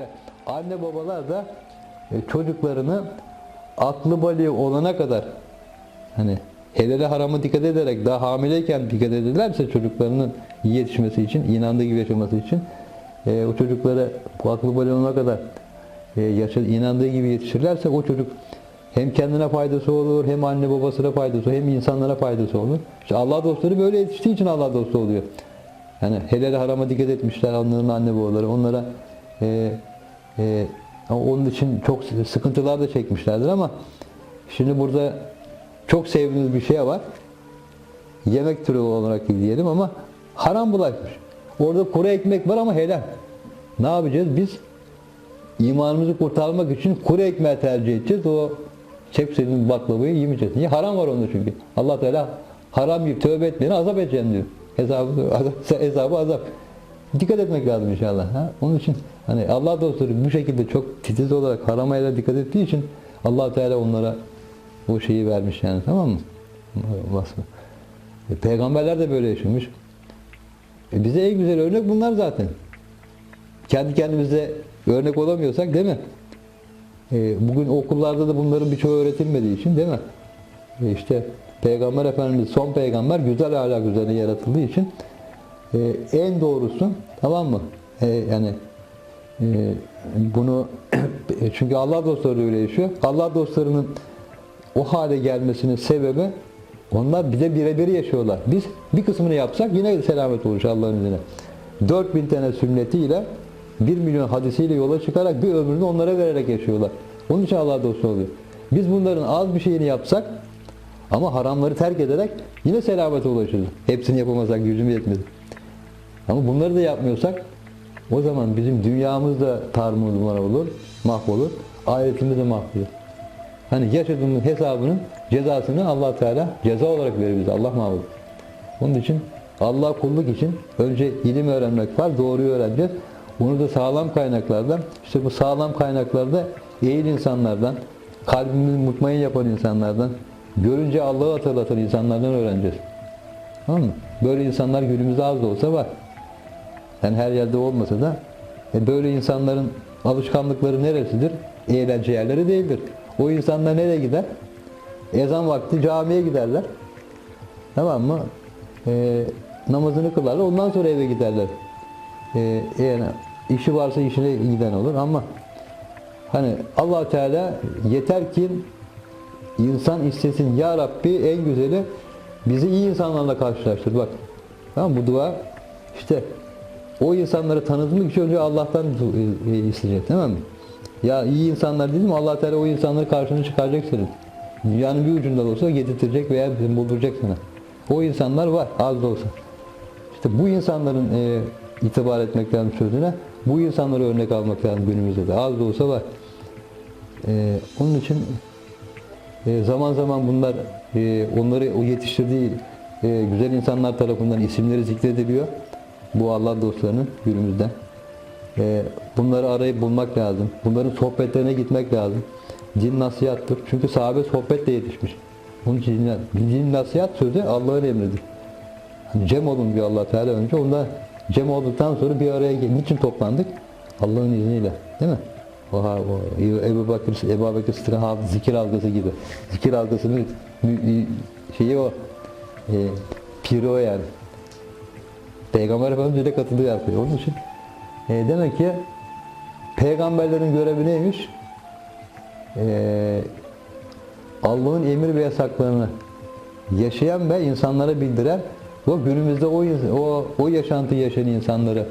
İşte anne babalar da e, çocuklarını aklı bali olana kadar hani helale harama dikkat ederek daha hamileyken dikkat ederlerse çocuklarının iyi yetişmesi için, inandığı gibi yaşaması için e, o çocuklara bu aklı bali olana kadar e, yaşa, inandığı gibi yetişirlerse o çocuk hem kendine faydası olur, hem anne babasına faydası olur, hem insanlara faydası olur. İşte Allah dostları böyle yetiştiği için Allah dostu oluyor. Yani helal harama dikkat etmişler onların anne babaları. Onlara e, e, onun için çok sıkıntılar da çekmişlerdir ama şimdi burada çok sevdiğiniz bir şey var. Yemek türü olarak diyelim ama haram bulaşmış. Orada kuru ekmek var ama helal. Ne yapacağız? Biz imanımızı kurtarmak için kuru ekmeği tercih edeceğiz. O çepsenin baklavayı yemeyeceğiz. Niye? Haram var onda çünkü. Allah Teala haram yiyip tövbe etmeyeni azap edeceğim diyor. Hesabı, azap, hesabı azap. Dikkat etmek lazım inşallah. Ha? Onun için hani Allah dostları bu şekilde çok titiz olarak harama dikkat ettiği için Allah Teala onlara bu şeyi vermiş yani tamam mı? Vasfı. E, peygamberler de böyle yaşamış. E, bize en güzel örnek bunlar zaten. Kendi kendimize örnek olamıyorsak değil mi? E, bugün okullarda da bunların birçoğu öğretilmediği için değil mi? E, işte Peygamber Efendimiz son peygamber güzel ahlak üzerine yaratıldığı için e, en doğrusu tamam mı? E, yani e, bunu çünkü Allah dostları öyle yaşıyor. Allah dostlarının o hale gelmesinin sebebi onlar bize birebir yaşıyorlar. Biz bir kısmını yapsak yine selamet olur Allah'ın izniyle. 4000 tane sünnetiyle 1 milyon hadisiyle yola çıkarak bir ömrünü onlara vererek yaşıyorlar. Onun için Allah dostu oluyor. Biz bunların az bir şeyini yapsak ama haramları terk ederek yine selamete ulaşırız. Hepsini yapamasak gücüm yetmedi. Ama bunları da yapmıyorsak o zaman bizim dünyamız da tarumar olur, mahvolur. Ahiretimiz de mahvolur. Hani yaşadığımız hesabının cezasını Allah Teala ceza olarak verir bize. Allah mahvolur. Onun için Allah kulluk için önce ilim öğrenmek var, doğruyu öğreneceğiz. Bunu da sağlam kaynaklardan, işte bu sağlam kaynaklarda eğil insanlardan, kalbimizi mutmain yapan insanlardan, görünce Allah'ı hatırlatan insanlardan öğreneceğiz. Tamam mı? Böyle insanlar günümüzde az da olsa var. Yani her yerde olmasa da e böyle insanların alışkanlıkları neresidir? Eğlence yerleri değildir. O insanlar nereye gider? Ezan vakti camiye giderler. Tamam mı? E, namazını kılarlar. Ondan sonra eve giderler. E, yani işi varsa işine giden olur ama hani allah Teala yeter ki insan istesin ya Rabbi en güzeli bizi iyi insanlarla karşılaştır. Bak. Tamam? Bu dua işte o insanları tanıtmak için önce Allah'tan e, isteyecek tamam mı? Ya iyi insanlar dedim Allah Teala o insanları karşına çıkaracak senin. Dünyanın bir ucunda olsa getirtirecek veya bulduracak sana. O insanlar var az da olsa. İşte bu insanların e, itibar etmek lazım sözüne. Bu insanları örnek almak lazım günümüzde de. Az da olsa var. E, onun için e, zaman zaman bunlar e, onları o yetiştirdiği e, güzel insanlar tarafından isimleri zikrediliyor. Bu Allah dostlarının günümüzde. E, bunları arayıp bulmak lazım. Bunların sohbetlerine gitmek lazım. Din nasihattır. Çünkü sahabe sohbetle yetişmiş. Onun için din, din nasihat sözü Allah'ın emridir. Hani cem olun diyor allah Teala önce. Onda cem olduktan sonra bir araya gel. Niçin toplandık? Allah'ın izniyle. Değil mi? Oha, o, Ebu Bakır, Ebu Bakır Sıddık'ın zikir algısı gibi. Zikir algısının şeyi o. E, piri o yani. Peygamber Efendimiz de katılıyor yapıyor. Onun için e, demek ki peygamberlerin görevi neymiş? E, Allah'ın emir ve yasaklarını yaşayan ve insanlara bildiren o günümüzde o o, o yaşantı yaşayan insanları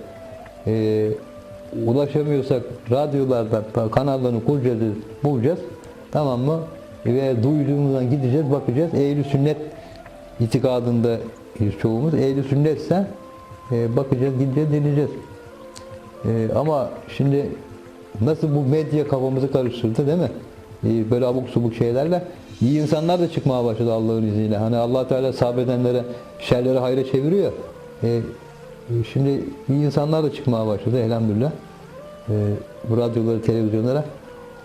e, ulaşamıyorsak radyolardan kanallarını kuracağız, bulacağız. Tamam mı? Ve duyduğumuzdan gideceğiz, bakacağız. Ehl-i sünnet itikadında çoğumuz. Ehl-i sünnetse e, bakacağız, gideceğiz, dinleyeceğiz. E, ama şimdi nasıl bu medya kafamızı karıştırdı değil mi? E, böyle abuk subuk şeylerle iyi insanlar da çıkmaya başladı Allah'ın izniyle. Hani Allah Teala sabredenlere, şerleri hayra çeviriyor. Şimdi iyi insanlar da çıkmaya başladı elhamdülillah. Bu radyoları, televizyonlara.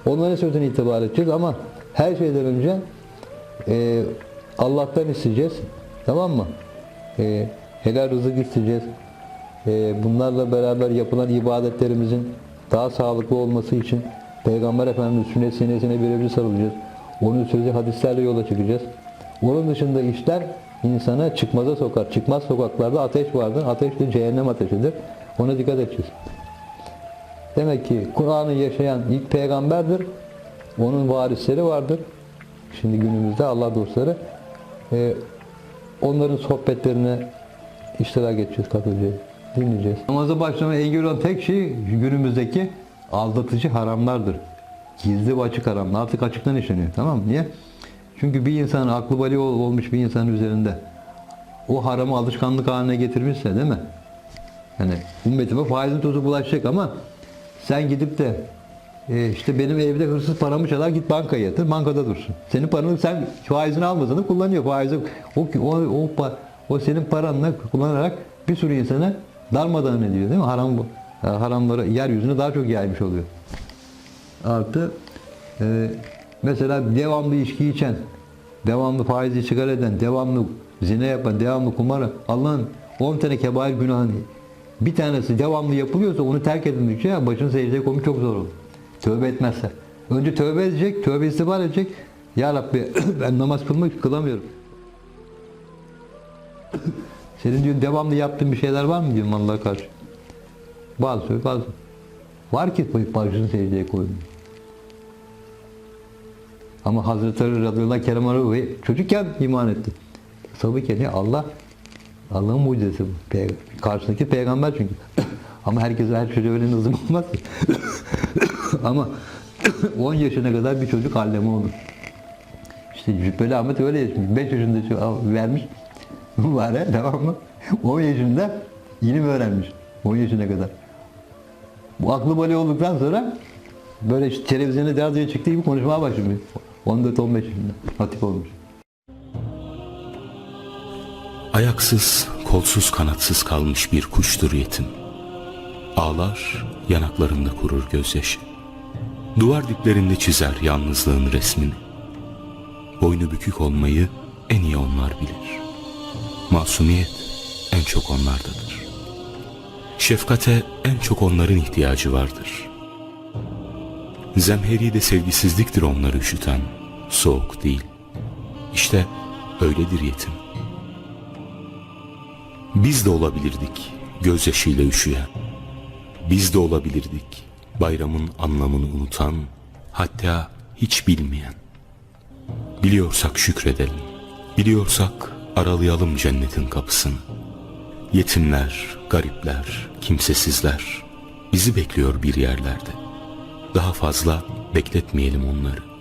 Onların sözüne itibar edeceğiz ama her şeyden önce e, Allah'tan isteyeceğiz. Tamam mı? E, helal rızık isteyeceğiz. E, bunlarla beraber yapılan ibadetlerimizin daha sağlıklı olması için Peygamber Efendimiz sünnet senesine birebir sarılacağız. Onun sözü hadislerle yola çıkacağız. Onun dışında işler insana çıkmaza sokar. Çıkmaz sokaklarda ateş vardır. Ateş de cehennem ateşidir. Ona dikkat edeceğiz. Demek ki Kur'an'ı yaşayan ilk peygamberdir. Onun varisleri vardır. Şimdi günümüzde Allah dostları. Ee, onların sohbetlerine iştirak edeceğiz, katılacağız, dinleyeceğiz. Namaza başlamaya engel olan tek şey günümüzdeki aldatıcı haramlardır. Gizli ve açık haramlar. Artık açıktan işleniyor. Tamam mı? Niye? Çünkü bir insanın aklı bali ol- olmuş bir insanın üzerinde o haramı alışkanlık haline getirmişse değil mi? Yani ümmetime faizin tozu bulaşacak ama sen gidip de e, işte benim evde hırsız paramı çalar git bankaya yatır bankada dursun. Senin paranı sen faizini almadığını kullanıyor. Faizi o, o, o, pa- o senin paranla kullanarak bir sürü insana darmadağın ediyor değil mi? Haram bu. Haramları yeryüzüne daha çok yaymış oluyor. Artı e, mesela devamlı içki içen, devamlı faizi çıkar eden, devamlı zina yapan, devamlı kumar Allah'ın 10 tane kebair günahını bir tanesi devamlı yapılıyorsa onu terk edilmeyecek başını secdeye koymuş çok zor olur. Tövbe etmezse. Önce tövbe edecek, tövbe istiğfar edecek. Ya Rabbi ben namaz kılmak kılamıyorum. Senin diyor devamlı yaptığın bir şeyler var mı diyorum Allah'a karşı. Bazı bazı. Var ki başını secdeye koymuş. Ama Hazreti Ali radıyallahu anh Kerem Arabi çocukken iman etti. Tabii ki Allah Allah'ın mucizesi bu. Peyg- Karşısındaki peygamber çünkü. Ama herkese her çocuğa öyle nazım olmaz. Ama 10 yaşına kadar bir çocuk alleme olur. İşte Cübbeli Ahmet öyle yaşamış. 5 yaşında vermiş. Mübarek tamam mı? 10 yaşında ilim öğrenmiş. 10 yaşına kadar. Bu aklı bali olduktan sonra böyle işte televizyonda radyoya çıktığı gibi konuşmaya başlamış. 14-15 yaşında. Hatip olmuş. Ayaksız, kolsuz, kanatsız kalmış bir kuştur yetim. Ağlar, yanaklarında kurur gözyaşı. Duvar diplerinde çizer yalnızlığın resmini. Boynu bükük olmayı en iyi onlar bilir. Masumiyet en çok onlardadır. Şefkate en çok onların ihtiyacı vardır. Zemheri de sevgisizliktir onları üşüten, soğuk değil. İşte öyledir yetim. Biz de olabilirdik gözyaşıyla üşüyen. Biz de olabilirdik bayramın anlamını unutan, hatta hiç bilmeyen. Biliyorsak şükredelim. Biliyorsak aralayalım cennetin kapısını. Yetimler, garipler, kimsesizler bizi bekliyor bir yerlerde. Daha fazla bekletmeyelim onları.